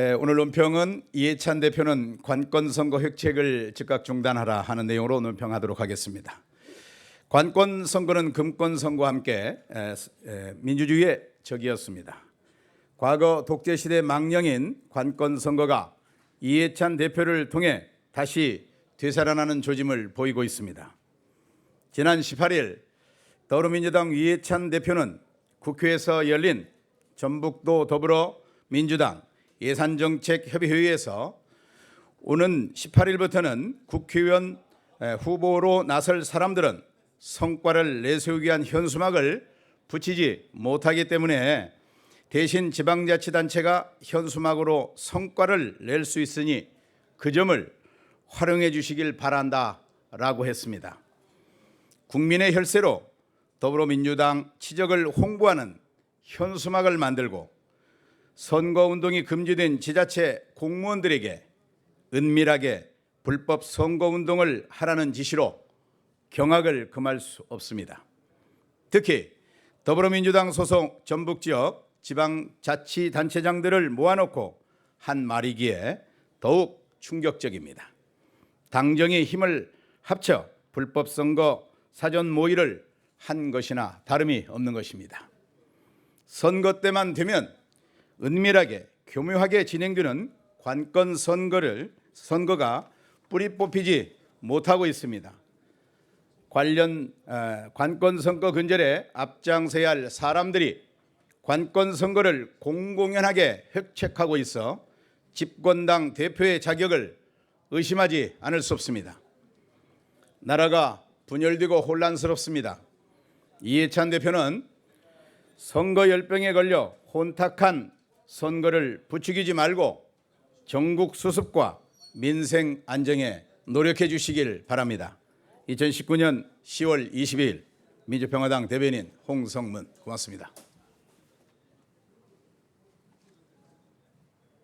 에, 오늘 논평은 이해찬 대표는 관건 선거 획책을 즉각 중단하라 하는 내용으로 논평하도록 하겠습니다. 관건 선거는 금권 선거와 함께 에, 에, 민주주의의 적이었습니다. 과거 독재 시대 망령인 관건 선거가 이해찬 대표를 통해 다시 되살아나는 조짐을 보이고 있습니다. 지난 18일 더불어민주당 이해찬 대표는 국회에서 열린 전북도 더불어민주당 예산정책협의회에서 오는 18일부터는 국회의원 에, 후보로 나설 사람들은 성과를 내세우기 위한 현수막을 붙이지 못하기 때문에 대신 지방자치단체가 현수막으로 성과를 낼 수 있으니 그 점을 활용해 주시길 바란다 라고 했습니다. 국민의 혈세로 더불어민주당 치적을 홍보하는 현수막을 만들고 선거운동이 금지된 지자체 공무원들에게 은밀하게 불법 선거운동을 하라는 지시로 경악을 금할 수 없습니다. 특히 더불어민주당 소속 전북 지역 지방자치단체장들을 모아놓고 한 말이기에 더욱 충격적입니다. 당정이 힘을 합쳐 불법 선거 사전 모의를 한 것이나 다름이 없는 것입니다. 선거 때만 되면 은밀하게 교묘하게 진행되는 관건 선거를 선거가 뿌리 뽑히지 못하고 있습니다. 관련 어, 관건 선거 근절에 앞장서야 할 사람들이 관건 선거를 공공연하게 획책하고 있어 집권당 대표의 자격을 의심하지 않을 수 없습니다. 나라가 분열되고 혼란스럽습니다. 이해찬 대표는 선거 열병에 걸려 혼탁한 선거를 부추기지 말고 전국 수습과 민생 안정에 노력해 주시길 바랍니다. 2019년 10월 22일 민주평화당 대변인 홍성문 고맙습니다.